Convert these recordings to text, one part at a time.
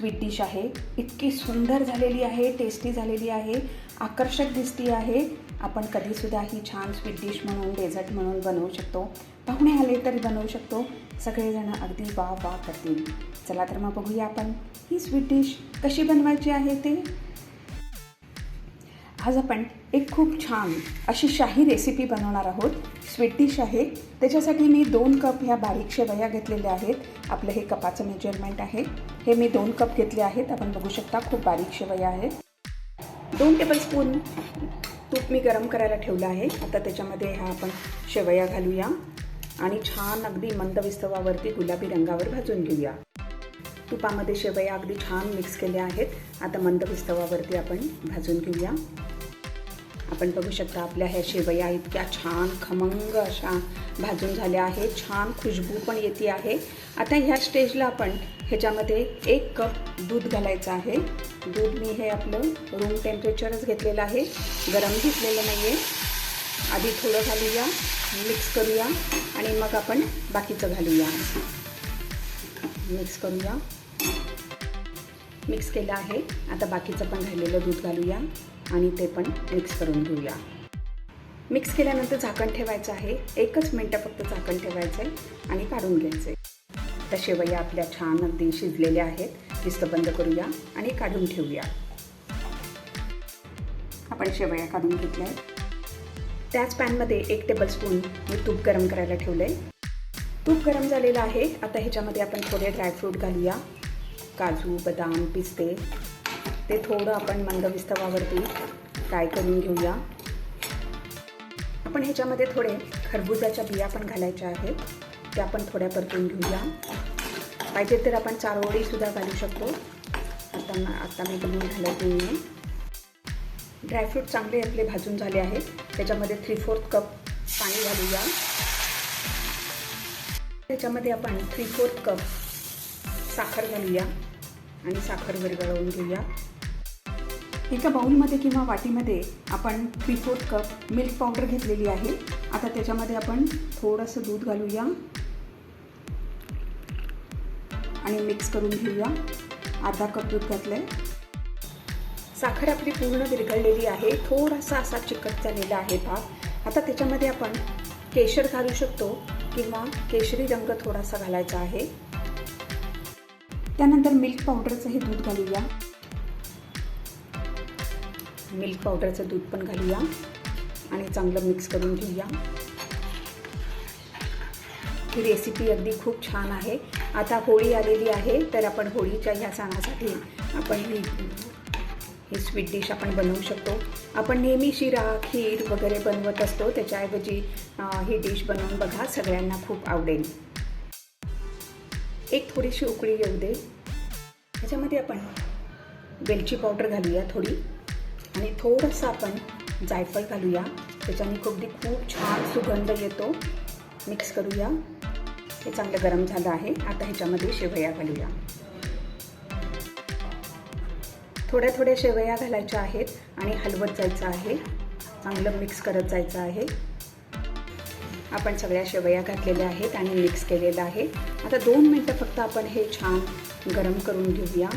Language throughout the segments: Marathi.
स्वीट डिश आहे. इतकी सुंदर झालेली आहे टेस्टी झालेली आहे आकर्षक दिसती आहे. आपण कधीसुद्धा ही छान स्वीट डिश म्हणून डेझर्ट म्हणून बनवू शकतो. पाहुणे आले तरी बनवू शकतो. सगळेजण अगदी वा वा करतील. चला तर मग बघूया आपण ही स्वीट डिश कशी बनवायची आहे ते. आज आपण एक खूप छान अशी शाही रेसिपी बनवणार आहोत. स्वीट डिश आहे. त्याच्यासाठी मी दोन कप ह्या बारीक शेवया घेतलेल्या आहेत. आपलं हे कपाचं मेजरमेंट आहे. हे मी दोन कप घेतले आहेत. आपण बघू शकता खूप बारीक शेवया आहेत. दोन टेबलस्पून तूप मी गरम करायला ठेवलं आहे. आता त्याच्यामध्ये ह्या आपण शेवया घालूया. आणि छान अगदी मंद विस्तवावरती गुलाबी रंगावर भाजून घेऊया. तुपामध्ये शेवया अगदी छान मिक्स केल्या आहेत. आता मंद विस्तवावरती आपण भाजून घेऊया. आपण बघू शकता आपल्या ह्या शेवया इतक्या छान खमंग अशा भाजून झाल्या आहेत. छान खुशबू पण येते आहे. आता ह्या स्टेजला आपण ह्याच्यामध्ये एक कप दूध घालायचं आहे. दूध मी हे आपलं रूम टेम्परेचरच घेतलेलं आहे. गरम घेतलेलं नाही आहे आधी थोडं घालूया मिक्स करूया आणि मग आपण बाकीचं घालूया. मिक्स करूया. मिक्स केलं आहे. आता बाकीचं पण राहिलेलं दूध घालूया. आणि ते पण मिक्स करून घेऊया. मिक्स केल्यानंतर झाकण ठेवायचं आहे. एकच मिनटं फक्त झाकण ठेवायचं आहे आणि काढून घ्यायचं आहे तर शेवया आपल्या छान अगदी शिजलेल्या आहेत. किस्त बंद करूया आणि काढून ठेवूया. आपण शेवया काढून घेतल्या आहेत त्याच पॅनमध्ये एक टेबलस्पून मी तूप गरम करायला ठेवलं आहे तूप गरम झालेलं आहे. आता ह्याच्यामध्ये आपण थोडे ड्रायफ्रूट घालूया. काजू बदाम पिस्ते. ते थोडं आपण मंदविस्तवावरती फ्राय करून घेऊया. आपण ह्याच्यामध्ये थोडे खरबुजाच्या बिया पण घालायच्या आहेत. त्या पण थोड्या परतून घेऊया. पाहिजे तर आपण चारोळीसुद्धा घालू शकतो. आता आता मी बनवून घालत नाही ड्रायफ्रूट चांगले आपले भाजून झाले आहेत. त्याच्यामध्ये थ्री फोर्थ कप पाणी घालूया. त्याच्यामध्ये आपण थ्री फोर्थ कप साखर घालूया. आणि साखर विरघळवून घेऊया. एका बाऊलमध्ये किंवा वाटीमध्ये आपण three fourth cup milk powder घेतलेली आहे. आता त्याच्यामध्ये आपण थोडंसं दूध घालूया. आणि मिक्स करून घेऊया. अर्धा कप दूध घातलं आहे साखर आपली पूर्ण विरघळलेली आहे. थोडासा असा चिकट झालेला आहे भाग. आता त्याच्यामध्ये आपण केशर घालू शकतो किंवा केशरी रंग थोडासा घालायचा आहे. त्यानंतर मिल्क पावडरचंही दूध घालूया. मिल्क पावडरचं दूध पण घालूया आणि चांगलं मिक्स करून घेऊया. ही रेसिपी अगदी खूप छान आहे. आता होळी आलेली आहे तर आपण होळीच्या ह्या सणासाठी आपण ही ही स्वीट डिश आपण बनवू शकतो. आपण नेहमी शिरा खीर वगैरे बनवत असतो. त्याच्याऐवजी ही डिश बनवून बघा सगळ्यांना खूप आवडेल. एक थोडीशी उकळी येऊ दे. त्याच्यामध्ये आपण वेलची पावडर घालूया थोडी. आणि थोडंसं आपण जायफळ घालूया. त्याच्याने खूप खूप छान सुगंध येतो. मिक्स करूया. हे चांगलं गरम झालं आहे. आता ह्याच्यामध्ये शेवया घालूया. थोड्या थोड्या शेवया घालायच्या आहेत आणि हलवत जायचं आहे. चांगलं मिक्स करत जायचं आहे. आपण सगळ्या शेवया घातलेल्या आहेत आणि मिक्स केलेलं आहे. आता दोन मिनटं फक्त आपण हे छान गरम करून घेऊया.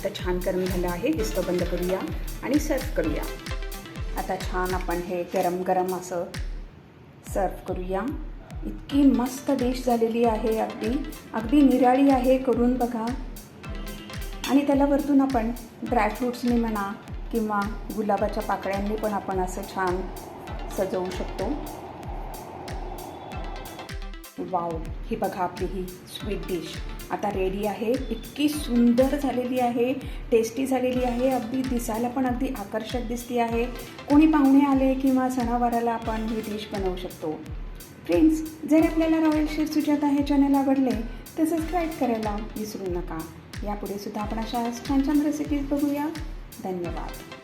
आता छान गरम झालं आहे दिसतं बंद करूया आणि सर्व करूया. आता छान आपण हे गरम गरम असं सर्व करूया. इतकी मस्त डिश झालेली आहे अगदी. अगदी निराळी आहे करून बघा. आणि त्याला वरतून आपण ड्रायफ्रूट्सनी म्हणा किंवा गुलाबाच्या पाकळ्यांनी पण आपण असं छान सजवू शकतो. वाव ही बघा आपली ही स्वीट डिश आता रेडी आहे. इतकी सुंदर झालेली आहे. टेस्टी झालेली आहे. अगदी दिसायला पण अगदी आकर्षक दिसती आहे. कोणी पाहुणे आले किंवा सणावाराला आपण ही डिश बनवू शकतो. फ्रेंड्स जर आपल्याला रॉयल शेफ सुजाता हे चॅनल आवडले तर सबस्क्राईब करायला विसरू नका. यापुढे सुद्धा आपण अशा छान छान रेसिपीज बघूया. धन्यवाद.